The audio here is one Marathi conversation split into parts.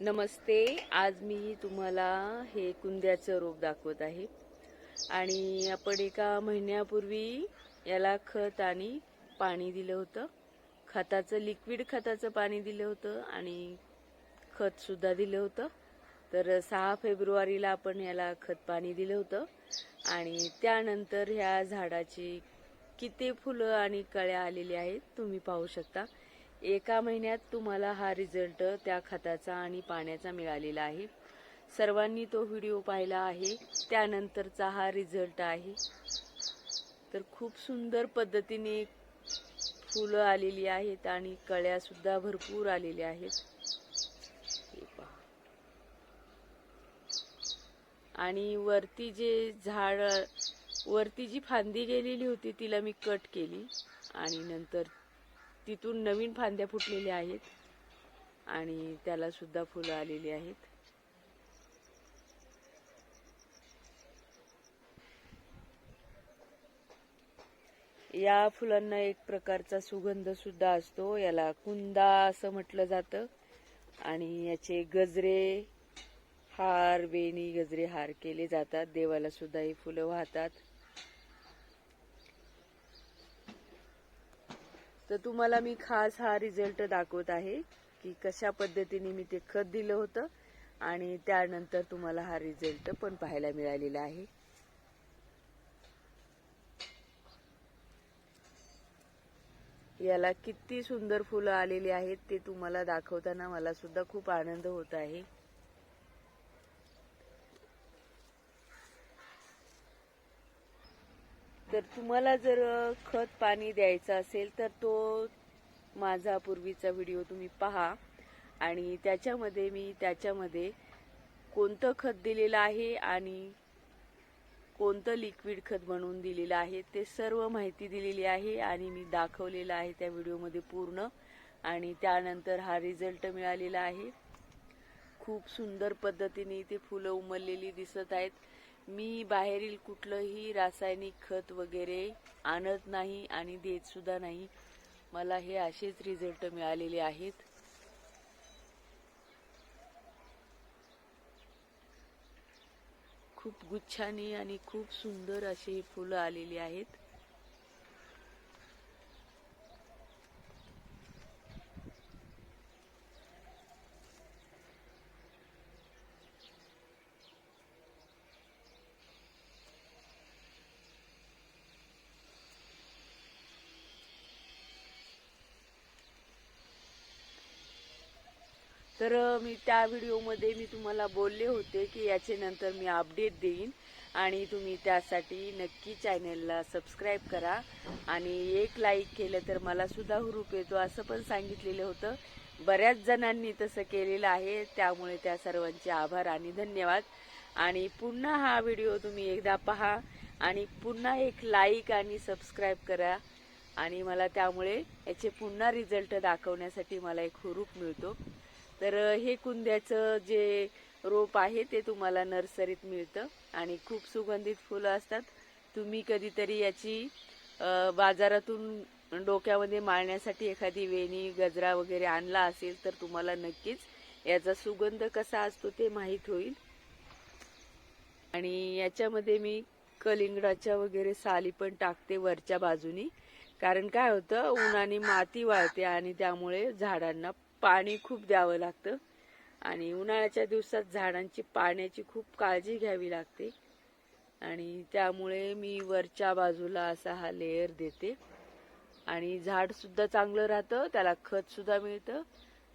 नमस्ते आज मी तुम्हाला हे कुंद्याचं रोप दाखवत आहे. आणि आपण एका महिन्यापूर्वी याला खत आणि पाणी दिलं होतं. खताचं लिक्विड खताचं पाणी दिलं होतं आणि खतसुद्धा दिलं होतं. तर सहा फेब्रुवारीला आपण याला खत पाणी दिलं होतं. आणि त्यानंतर ह्या झाडाची किती फुलं आणि कळ्या आलेली आहेत तुम्ही पाहू शकता. एका महिन्यात तुम्हाला हा रिझल्ट त्या खताचा आणि पाण्याचा मिळालेला आहे. सर्वांनी तो व्हिडिओ पाहिला आहे. त्यानंतरचा हा रिझल्ट आहे. तर खूप सुंदर पद्धतीने फुलं आलेली आहेत आणि कळ्यासुद्धा भरपूर आलेल्या आहेत. हे पहा. आणि वरती जे झाड वरती जी फांदी गेलेली होती तिला मी कट केली आणि नंतर तिथून नवीन फांद्या फुटलेल्या आहेत आणि त्याला सुद्धा फुलं आलेली आहेत. या फुलांना एक प्रकारचा सुगंध सुद्धा असतो. याला कुंदा असं म्हटलं जातं. आणि याचे गजरे हार वेणी गजरे हार केले जातात. देवाला सुद्धा ही फुलं वाहतात. तर तुम्हाला मी खास हा रिझल्ट दाखवत आहे की कशा पद्धतीने मी ते खत दिलं होतं आणि त्यानंतर तुम्हाला हा रिझल्ट पण पाहायला मिळालेला आहे. याला किती सुंदर फुलं आलेली आहेत ते तुम्हाला दाखवताना मला सुद्धा खूप आनंद होत आहे. तर तुम्हाला जर खत पाणी द्यायचं असेल तर तो माझा पूर्वीचा व्हिडिओ तुम्ही पहा. आणि त्याच्यामध्ये मी त्याच्यामध्ये कोणतं खत दिलेलं आहे आणि कोणतं लिक्विड खत बनवून दिलेलं आहे ते सर्व माहिती दिलेली आहे आणि मी दाखवलेलं आहे त्या व्हिडिओमध्ये पूर्ण. आणि त्यानंतर हा रिझल्ट मिळालेला आहे. खूप सुंदर पद्धतीने ते फुलं उमललेली दिसत आहेत. मी बाहेरील कुठलंही रासायनिक खत वगैरे आणत नाही आणि देत सुद्धा नाही. मला हे असेच रिझल्ट मिळालेले आहेत. खूप गुच्छानी आणि खूप सुंदर अशी फुलं आलेली आहेत. तर मी त्या व्हिडिओमध्ये मी तुम्हाला बोलले होते की याचे नंतर मी अपडेट देईन. आणि तुम्ही त्यासाठी नक्की चॅनेलला सबस्क्राईब करा. आणि एक लाईक केलं तर मला सुद्धा हुरूप येतो असं पण सांगितलेलं होतं. बऱ्याच जणांनी तसं केलेलं आहे त्यामुळे त्या सर्वांचे आभार आणि धन्यवाद. आणि पुन्हा हा व्हिडिओ तुम्ही एकदा पहा आणि पुन्हा एक लाईक आणि सबस्क्राईब करा. आणि मला त्यामुळे याचे पुन्हा रिझल्ट दाखवण्यासाठी मला एक हुरूप मिळतो. तर हे कुंद्याचं जे रोप आहे ते तुम्हाला नर्सरीत मिळतं आणि खूप सुगंधित फुलं असतात. तुम्ही कधीतरी याची बाजारातून डोक्यामध्ये माळण्यासाठी एखादी वेणी गजरा वगैरे आणला असेल तर तुम्हाला नक्कीच याचा सुगंध कसा असतो ते माहीत होईल. आणि याच्यामध्ये मी कलिंगडाच्या वगैरे साली पण टाकते वरच्या बाजूनी. कारण काय होतं उन्हाने माती वाळते आणि त्यामुळे झाडांना पाणी खूप द्यावं लागतं. आणि उन्हाळ्याच्या दिवसात झाडांची पाण्याची खूप काळजी घ्यावी लागते. आणि त्यामुळे मी वरच्या बाजूला असा हा लेअर देते. आणि झाड सुद्धा चांगलं राहतं त्याला खत सुद्धा मिळतं.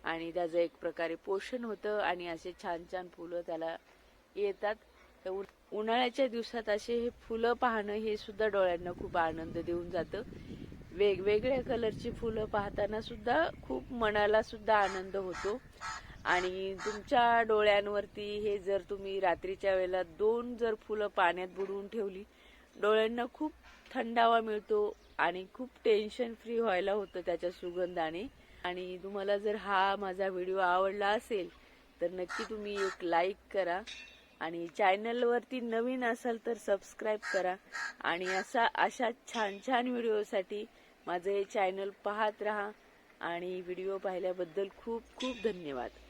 आणि त्याचं एक प्रकारे पोषण होतं आणि असे छान छान फुलं त्याला येतात. तर उन्हाळ्याच्या दिवसात असे हे फुलं पाहणं हे सुद्धा डोळ्यांना खूप आनंद देऊन जातं. वेगवेगळ्या कलरची फुलं पाहताना सुद्धा खूप मनाला सुद्धा आनंद होतो. आणि तुमच्या डोळ्यांवरती हे जर तुम्ही रात्रीच्या वेळेला दोन जर फुलं पाण्यात बुडवून ठेवली डोळ्यांना खूप थंडावा मिळतो आणि खूप टेन्शन फ्री व्हायला होतं त्याच्या सुगंधाने. आणि तुम्हाला जर हा माझा व्हिडिओ आवडला असेल तर नक्की तुम्ही एक लाईक करा आणि चॅनलवरती नवीन असाल तर सबस्क्राईब करा. आणि असा अशा छान छान व्हिडिओसाठी माझं हे चॅनल पाहत राहा आणि व्हिडिओ पाहिल्याबद्दल खूप खूप धन्यवाद.